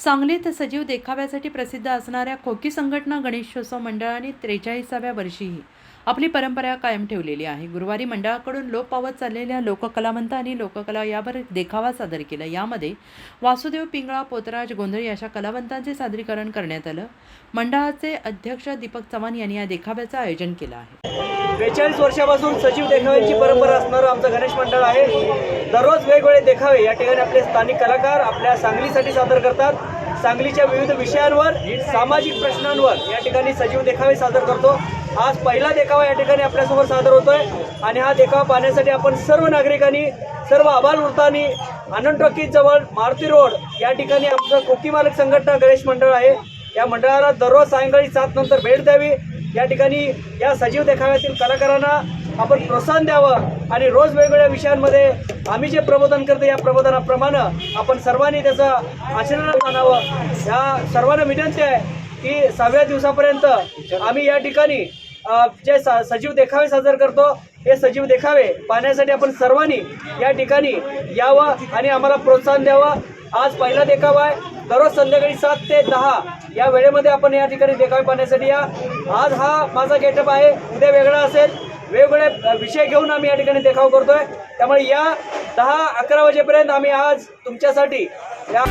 सांगलीत सजीव देखाव्यासाठी प्रसिद्ध असणाऱ्या खोकी संघटना गणेशोत्सव मंडळाने त्रेचाळीसाव्या वर्षीही आपली परंपरा कायम ठेवलेली आहे. गुरुवारी मंडळाकडून लोप पावत चाललेल्या लोककलावंत आणि लोककला यावर देखावा सादर केला. यामध्ये वासुदेव पिंगळा पोतराज गोंधळी अशा कलावंतांचे सादरीकरण करण्यात आलं. मंडळाचे अध्यक्ष दीपक चव्हाण यांनी या देखाव्याचं आयोजन केलं आहे. बेचाळीस वर्षापासून सजीव देखाव्यांची परंपरा असणारं आमचं गणेश मंडळ आहे. दररोज वेगवेगळे देखावे. या ठिकाणी आपले स्थानिक कलाकार आपल्या सांगलीसाठी सादर करतात. सांगलीच्या विविध विषयांवर सामाजिक प्रश्नांवर या ठिकाणी सजीव देखावे सादर करतो. आज पहिला देखावा या ठिकाणी आपल्यासमोर सादर होतोय. आणि हा देखावा पाहण्यासाठी आपण सर्व नागरिकांनी सर्व आबाल वृत्तांनी आनंद टॉकीज जवळ मारुती रोड या ठिकाणी आमचं कोकी मालक संघटना गणेश मंडळ आहे. या मंडळाला दररोज सायंकाळी सात नंतर भेट द्यावी. या ठिकाणी या सजीव देखाव्यातील कलाकारांना आपण प्रोत्साहन द्यावं आणि रोज वेगवेगळ्या विषयांमध्ये आम्ही जे प्रबोधन करतो या प्रबोधनाप्रमाणे आपण सर्वांनी त्याचं आचरण मानावं. या सर्वांना विनंती आहे की सहाव्या दिवसापर्यंत आम्ही या ठिकाणी जे सजीव देखावे सादर करतो हे सजीव देखावे पाहण्यासाठी आपण सर्वांनी या ठिकाणी यावं आणि आम्हाला प्रोत्साहन द्यावं. आज पहिला देखावा आहे. दररोज संध्याकाळी सात ते दहा या वेळेमध्ये आपण या ठिकाणी देखावे पाहण्यासाठी या. आज हा माझा गेटअप आहे. उद्या वेगळा असेल. वेगवेगळे विषय घेऊन आम्ही या ठिकाणी देखाव करतोय. त्यामुळे या दहा अकरा वाजेपर्यंत आम्ही आज तुमच्यासाठी या